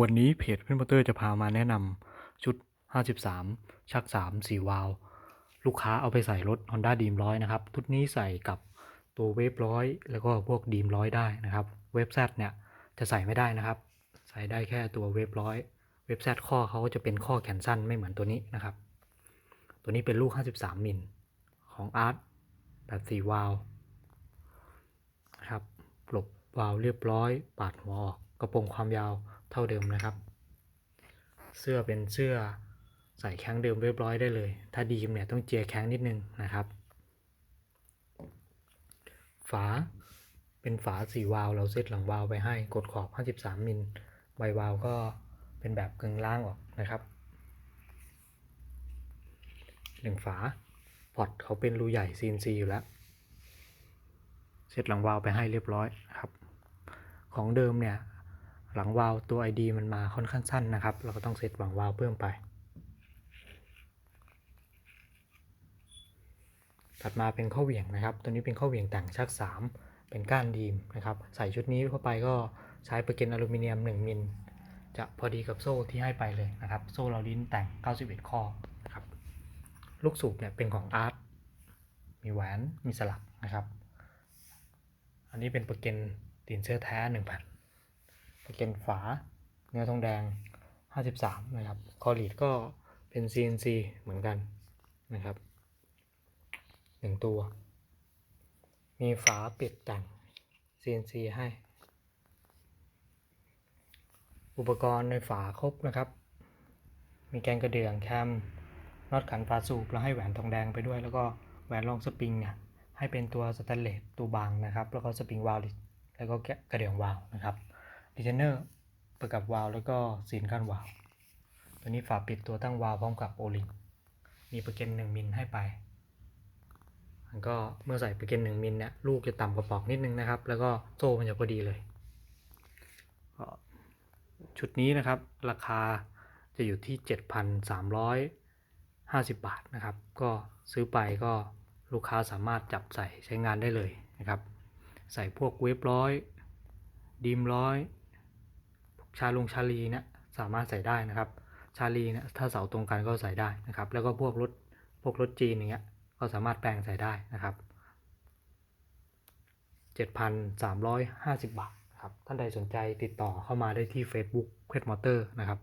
วันนี้เพจเพื่อนมอเตอร์จะพามาแนะนำชุด 53 ชัก 3 4 วาล์วลูกค้าเอาไปใส่รถ Honda d r e a m ร้อยนะครับชุดนี้ใส่กับตัวเวฟร้อยแล้วก็พวกดีมร้อยได้นะครับ เวฟแซเนี่ยจะใส่ไม่ได้นะครับ ใส่ได้แค่ตัวเวฟร้อยเวฟแซข้อเขาก็จะเป็นข้อแขนสั้นไม่เหมือนตัวนี้นะครับ ตัวนี้เป็นลูก 53 มิลของ Art แบบ4วาล์วนะครับปลบวาล์วเรียบร้อย ปาดหัวออกกระโปรงความยาว เท่าเดิมนะครับ เสื้อเป็นเสื้อใส่แข้งเดิมเรียบร้อยได้เลย ถ้าดีมเนี่ยต้องเจียแข้งนิดนึงนะครับ ฝาเป็นฝาสีวาล์วเราเซตหลังวาล์วไปให้กดขอบ 53 มิลใบวาล์วก็เป็นแบบกึ่งล่างออกนะครับหนึ่งฝาพอตเขาเป็นรูใหญ่ CNC อยู่แล้ว เซตหลังวาล์วไปให้เรียบร้อยครับ ของเดิมเนี่ย หลังวาล์วตัว ID มันมาค่อนข้างสั้นนะครับ เราก็ต้องเซตหลังวาล์วเพิ่มไป ถัดมาเป็นข้อเหวี่ยงนะครับ ตัวนี้เป็นข้อเหวี่ยงแต่งชัก 3 เป็นก้านดีมนะครับ ใส่ชุดนี้เข้าไปก็ใช้ประเก็นอลูมิเนียม 1 มิล จะพอดีกับโซ่ที่ให้ไปเลยนะครับ โซ่เราลิ้นแต่ง 91 ข้อนะครับ ลูกสูบเนี่ยเป็นของอาร์ต มีแหวน มีสลักนะครับ อันนี้เป็นประเก็นตีนเสื้อแท้1 พันประเก็นฝา เนื้อทองแดง 53 นะครับ คอลีดก็เป็น CNC เหมือนกันนะครับหนึ่งตัว มีฝาปิดแต่ง CNC ให้ อุปกรณ์ในฝาครบนะครับ มีแกนกระเดื่องแคมน็อตขันฝาสูบแล้วให้แหวนทองแดงไปด้วย แล้วก็แหวนรองสปริงเนี่ยให้เป็นตัวสแตนเลสตัวบางนะครับ แล้วก็สปริงวาล์วแล้วก็กระเดื่องวาล์วนะครับ ดิเจเนอร์ประกับวาล์วแล้วก็ซีนกั้นวาล์วตัวนี้ฝาปิดตัวตั้งวาล์วพร้อมกับโอลิงมีประเก็น1มิลให้ไปมันก็เมื่อใส่ไปเกนหนึ่งมิลเนี่ยลูกจะต่ำกว่าปอกนิดนึงนะครับ แล้วก็โซ่มันจะพอดีเลยชุดนี้นะครับราคาจะอยู่ที่ 7,350 บาทนะครับ ก็ซื้อไปก็ลูกค้าสามารถจับใส่ใช้งานได้เลยนะครับ ใส่พวกเวฟร้อย ดีมร้อย ชาลงชาลีเนี่ยสามารถใส่ได้นะครับ ชาลีเนี่ยถ้าเสาตรงกันก็ใส่ได้นะครับ แล้วก็พวกรถพวกรถจีนอย่างเงี้ยก็สามารถแปลงใส่ได้นะครับ 7,350 บาทครับท่านใดสนใจติดต่อเข้ามาได้ที่ Facebook เควดมอเตอร์นะครับ